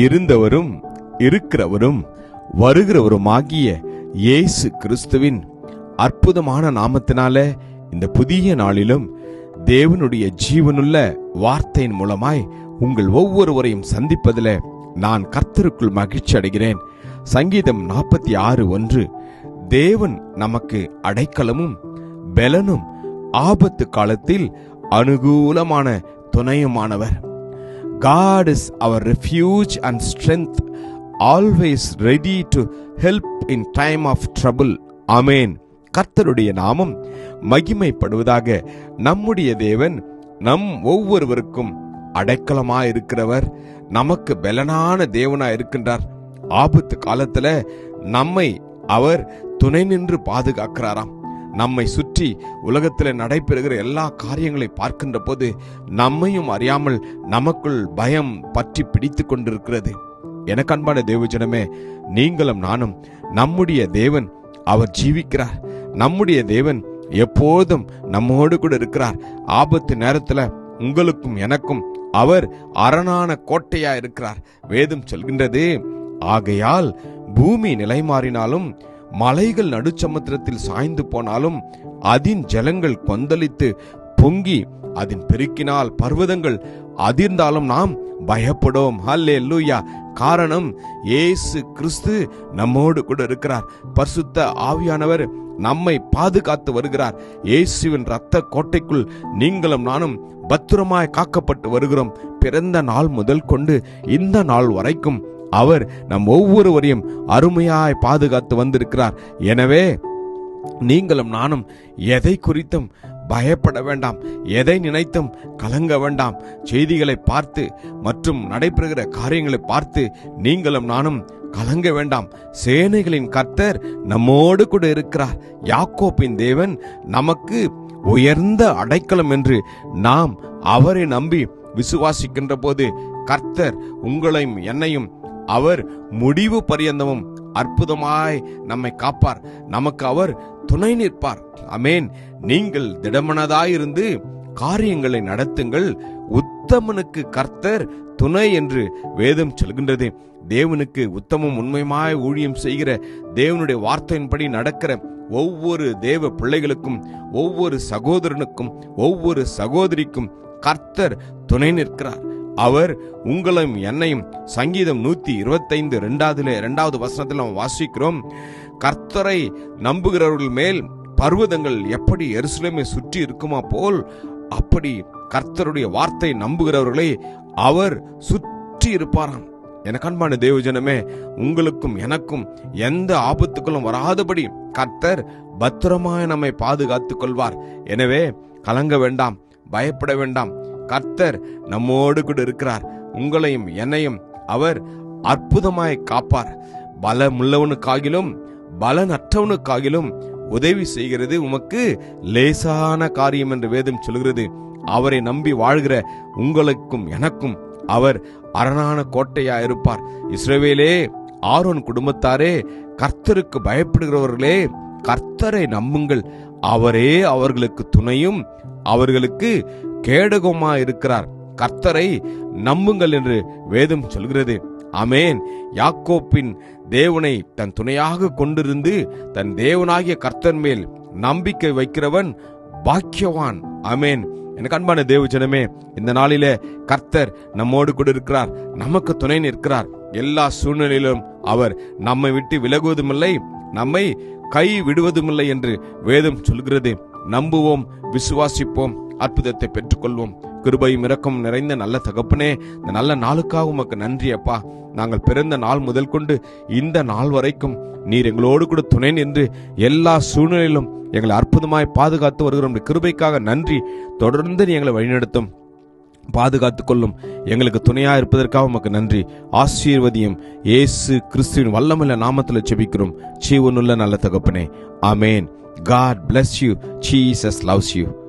இருந்தவரும் இருக்கிறவரும் வருகிறவருமாகிய இயேசு கிறிஸ்துவின் அற்புதமான நாமத்தினால இந்த புதிய நாளிலும் தேவனுடைய ஜீவனுள்ள வார்த்தையின் மூலமாய் உங்கள் ஒவ்வொருவரையும் சந்திப்பதில் நான் கர்த்தருக்குள் மகிழ்ச்சி அடைகிறேன். சங்கீதம் நாற்பத்தி ஆறு ஒன்று தேவன் நமக்கு அடைக்கலமும் பெலனும் ஆபத்து காலத்தில் அனுகூலமான துணையுமானவர். God is our refuge and strength, always ready to help in time of trouble. Amen. கர்த்தருடைய நாமம் மகிமைப்படுவதாக நம்முடைய தேவன் நம் ஒவ்வொருவருக்கும் அடைக்கலமாக இருக்கிறவர் நமக்கு பலனான தேவனாக இருக்கின்றார் ஆபத்து காலத்தில் நம்மை அவர் துணை நின்று பாதுகாக்கிறாராம் நம்மை சுற்றி உலகத்தில் நடைபெறுகிற எல்லா காரியங்களை பார்க்கின்ற போது நம்மையும் அறியாமல் நமக்குள் பயம் பற்றி பிடித்து கொண்டிருக்கிறது. எனக்கு அன்பான தேவஜனமே நீங்களும் நானும் நம்முடைய தேவன் அவர் ஜீவிக்கிறார். நம்முடைய தேவன் எப்போதும் நம்மோடு கூட இருக்கிறார். ஆபத்து நேரத்துல உங்களுக்கும் எனக்கும் அவர் அரணான கோட்டையா இருக்கிறார். வேதம் சொல்கின்றது ஆகையால் பூமி நிலைமாறினாலும் மலைகள் நடுச்சமுத்திரத்தில் சாய்ந்து போனாலும் அதின் ஜலங்கள் கொந்தளித்து பொங்கி அதன் பெருக்கினால் பர்வதங்கள் அதிர்ந்தாலும் நாம் பயப்படோம். ஹல்லே லூயா காரணம் இயேசு கிறிஸ்து நம்மோடு கூட இருக்கிறார். பரிசுத்த ஆவியானவர் நம்மை பாதுகாத்து வருகிறார். இயேசுவின் இரத்த கோட்டைக்குள் நீங்களும் நானும் பத்திரமாய் காக்கப்பட்டு வருகிறோம். பிறந்த நாள் முதல் கொண்டு இந்த நாள் வரைக்கும் அவர் நம் ஒவ்வொருவரையும் அருமையாய் பாதுகாத்து வந்திருக்கிறார். எனவே நீங்களும் நானும் எதை குறித்தும் பயப்பட வேண்டாம். எதை நினைத்தும் கலங்க வேண்டாம். செய்திகளை பார்த்து மற்றும் நடைபெறுகிற காரியங்களை பார்த்து நீங்களும் நானும் கலங்க வேண்டாம். சேனைகளின் கர்த்தர் நம்மோடு கூட இருக்கிறார். யாக்கோப்பின் தேவன் நமக்கு உயர்ந்த அடைக்கலம் என்று நாம் அவரை நம்பி விசுவாசிக்கின்ற போது கர்த்தர் உங்களையும் என்னையும் அவர் முடிவு பரியந்தமும் அற்புதமாய் நம்மை காப்பார். நமக்கு அவர் துணை நிற்பார். அமேன் நீங்கள் திடமனதாயிருந்து காரியங்களை நடத்துங்கள். உத்தமனுக்கு கர்த்தர் துணை என்று வேதம் சொல்கின்றது. தேவனுக்கு உத்தமம் உண்மையுமாய் ஊழியம் செய்கிற தேவனுடைய வார்த்தையின்படி நடக்கிற ஒவ்வொரு தேவ பிள்ளைகளுக்கும் ஒவ்வொரு சகோதரனுக்கும் ஒவ்வொரு சகோதரிக்கும் கர்த்தர் துணை நிற்கிறார். அவர் உங்களையும் என்னையும் சங்கீதம் நூத்தி இருபத்தைந்து ரெண்டாவதுல இரண்டாவது வசனத்தில் நாம் வாசிக்கிறோம். கர்த்தரை நம்புகிறவர்கள் மேல் பர்வதங்கள் எப்படி எருசலேமை சுற்றி இருக்குமா போல் அப்படி கர்த்தருடைய வார்த்தை நம்புகிறவர்களை அவர் சுற்றி இருப்பாராம். எனக்கு அன்பான தேவஜனமே உங்களுக்கும் எனக்கும் எந்த ஆபத்துக்களும் வராதபடி கர்த்தர் பத்திரமாய் நம்மை பாதுகாத்துக் கொள்வார். எனவே கலங்க வேண்டாம் பயப்பட வேண்டாம். கர்த்தர் நம்மோடு கூட இருக்கிறார். உங்களையும் என்னையும் அவர் அற்புதமாய் காப்பார். பலமுள்ளவனுக்காகிலும் பலனற்றவனுக்காகிலும் உதவி செய்கிறது உமக்கு லேசான காரியம் என்று வேதம் சொல்கிறது. அவரை நம்பி வாழ்கிற உங்களுக்கும் எனக்கும் அவர் அரணான கோட்டையா இருப்பார். இஸ்ரேவேலே ஆரோன் குடும்பத்தாரே கர்த்தருக்கு பயப்படுகிறவர்களே கர்த்தரை நம்புங்கள். அவரே அவர்களுக்கு துணையும் அவர்களுக்கு கேடகமா இருக்கிறார். கர்த்தரை நம்புங்கள் என்று வேதம் சொல்கிறது. அமேன் யாக்கோப்பின் தேவனை தன் துணையாக கொண்டிருந்து தன் தேவனாகிய கர்த்தர் மேல் நம்பிக்கை வைக்கிறவன் பாக்கியவான். அமேன் எனக்கு அன்பான தேவ ஜனமே இந்த நாளில கர்த்தர் நம்மோடு கூட இருக்கிறார். நமக்கு துணை நிற்கிறார். எல்லா சூழ்நிலையிலும் அவர் நம்மை விட்டு விலகுவதுமில்லை நம்மை கை விடுவதுமில்லை என்று வேதம் சொல்கிறது. நம்புவோம் விசுவாசிப்போம் அற்புதத்தை பெற்றுக்கொள்வோம். கிருபையும் இறக்கம் நிறைந்த நல்ல தகப்பனே இந்த நல்ல நாளுக்காக உமக்கு நன்றி அப்பா. நாங்கள் பிறந்த நாள் முதல் கொண்டு இந்த நாள் வரைக்கும் நீர் எங்களோடு கூட துணை நின்று எல்லா சூழ்நிலையிலும் எங்களை அற்புதமாய் பாதுகாத்து வருகிறோம். கிருபைக்காக நன்றி. தொடர்ந்து நீ எங்களை வழிநடத்தும். பாதுகாத்து கொள்ளும். எங்களுக்கு துணையா இருப்பதற்காக உமக்கு நன்றி. ஆசீர்வதியும். இயேசு கிறிஸ்துவின் வல்லமில்ல நாமத்தில் செபிக்கிறோம் ஜீவனுள்ள நல்ல தகப்பனே. அமேன் God bless you. Jesus loves you.